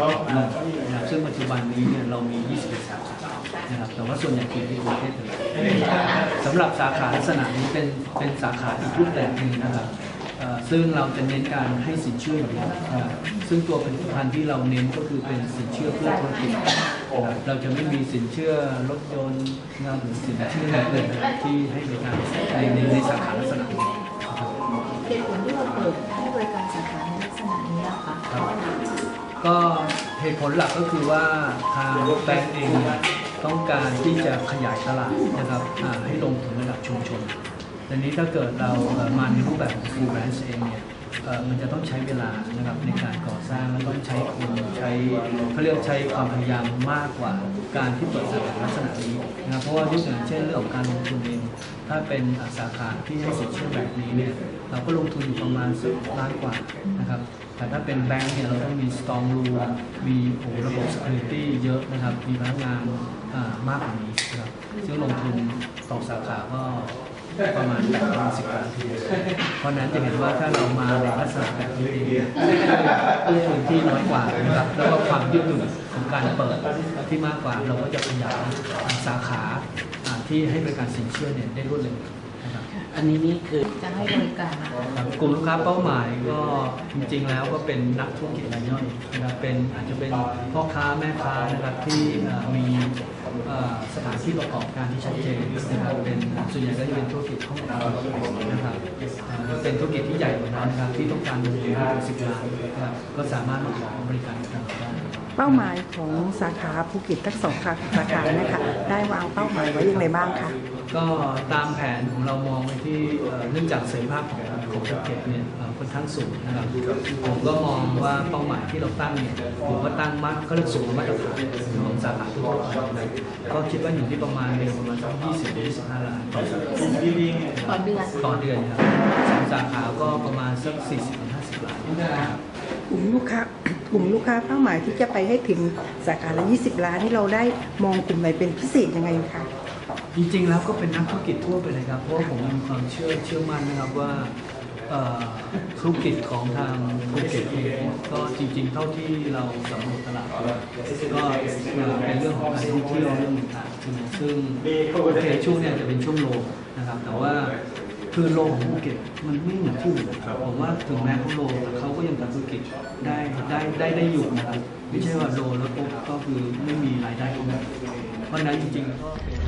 บันนี้เนี่ยเรามี 21 สาขานะครับ แต่ว่าส่วนใหญ่คือที่กรุงเทพเป็นหลักสำหรับสาขาลักษณะนี้เป็นเป็นสาขาอีกรูปแบบหนึ่งนะครับเอ่อซึ่งเราจะเน้นการให้สินเชื่ออย่างเดียวนะครับซึ่งตัวผลิตภัณฑ์ที่เราเน้นก็คือเป็นสินเชื่อเพื่อธุรกิจนะครับเราจะไม่มีสินเชื่อรถยนต์นะครับหรือสินเชื่ออื่นๆนะครับที่ให้บริการในในในสาขาลักษณะนี้นะครับเหตุผลที่เราเปิดให้บริการสาขาในลักษณะนี้อะค่ะเพราะอะไรก็ เหตุผลหลักก็คือว่าทางแบงก์เองต้องการที่จะขยายตลาดนะครับให้ลงถึงระดับชุมชนแต่นี้ถ้าเกิดเรามาในรูปแบบของ full branch เองเนี่ย มันจะต้องใช้เวลานะครับในการก่อสร้างแล้วต้องใช้คนใช้เขาเรียกใช้ความพยายามมากกว่าการที่เปิดสาขาลักษณะนี้นะครับเพราะว่ายกตัวอย่างเช่นเรื่องของการลงทุนเองถ้าเป็นสาขาที่ให้สินเชื่อแบบนี้เนี่ยเราก็ลงทุนอยู่ประมาณสักล้านกว่านะครับแต่ถ้าเป็นแบงก์เนี่ยเราต้องมี strong rule มีโอ้ระบบ security เยอะนะครับมีพนักงานมากกว่านี้นะครับซึ่งลงทุนต่อสาขาก็ ประมาณ8ปดถึงสิบล้านทีเดียวเพราะนั้นจะเห็นว่าถ้าเรามาในลักษณะแบบนี้เองพื้นที่น้อยกว่านะครับแล้วก็ความยืดหยุ่นของการเปิดที่มากกว่าเราก็จะขยายสาขาที่ให้บริการสินเชื่อเนี่ยได้รวดเร็วนะครับอันนี้นี่คือจะให้บริการนะกลุ่มลูกค้าเป้าหมายก็จริงๆแล้วก็เป็นนักธุรกิจรายย่อยนะครับเป็นอาจจะเป็นพ่อค้าแม่ค้านะครับที่มี สถานที่ประกอบการที่ชัดเจนนะครับเป็นส่วนใหญ่ก็จะเป็นธุรกิจห้องแอร์นะครับเอ่อเป็นธุรกิจที่ใหญ่กว่านั้นนะครับที่ต้องการเงินสิบล้านนะครับก็สามารถมาขอบริการกับเราได้ เป้าหมายของสาขาภูเก็ตทั้งสองสาขานะคะได้วางเป้าหมายไว้ยังไงบ้างคะก็ตามแผนของเรามองไปที่เอ่อเนื่องจากเสรีภาพของของภูเก็ตเนี่ยเอ่อค่อนข้างสูงนะครับผมก็มองว่าเป้าหมายที่เราตั้งเนี่ยผมก็ตั้งมาก็เรียกสูงกว่ามาตรฐานของสาขาทั่วไปนะครับก็คิดว่าอยู่ที่ประมาณเดือนประมาณสัก20 25ล้านต่อสาขาต่อเดือนต่อเดือนครับสองสาขาก็ประมาณสัก40-50ล้านนะครับ กลุ่มลูกค้ากลุ่มลูกค้าเป้าหมายที่จะไปให้ถึงสาขาละ 20 ล้านที่เราได้มองกลุ่มไหนเป็นพิเศษยังไงคะจริงๆแล้วก็เป็นนักธุรกิจทั่วไปเลยครับเพราะว่าผมมีความเชื่อเชื่อมั่นนะครับว่าเอ่อธุรกิจของทางภูเก็ตเองก็จริงๆ เท่าที่เราสำรวจตลาดก็เอ่อเป็นเรื่องของการท่องเที่ยวเรื่องต่างๆใช่ไหมซึ่งโอเคช่วงเนี้ยจะเป็นช่วงโลนะครับแต่ว่า คือโลของภูเก็ตมันไม่เหมือนที่อื่นผมว่าถึงแม้เขาโลแต่เขาก็ยังทำธุรกิจได้ได้ได้ได้อยู่นะครับไม่ใช่ว่าโลแล้วปุ๊บก็คือไม่มีรายได้เข้ามาเพราะฉะนั้นจริงๆก็เป็น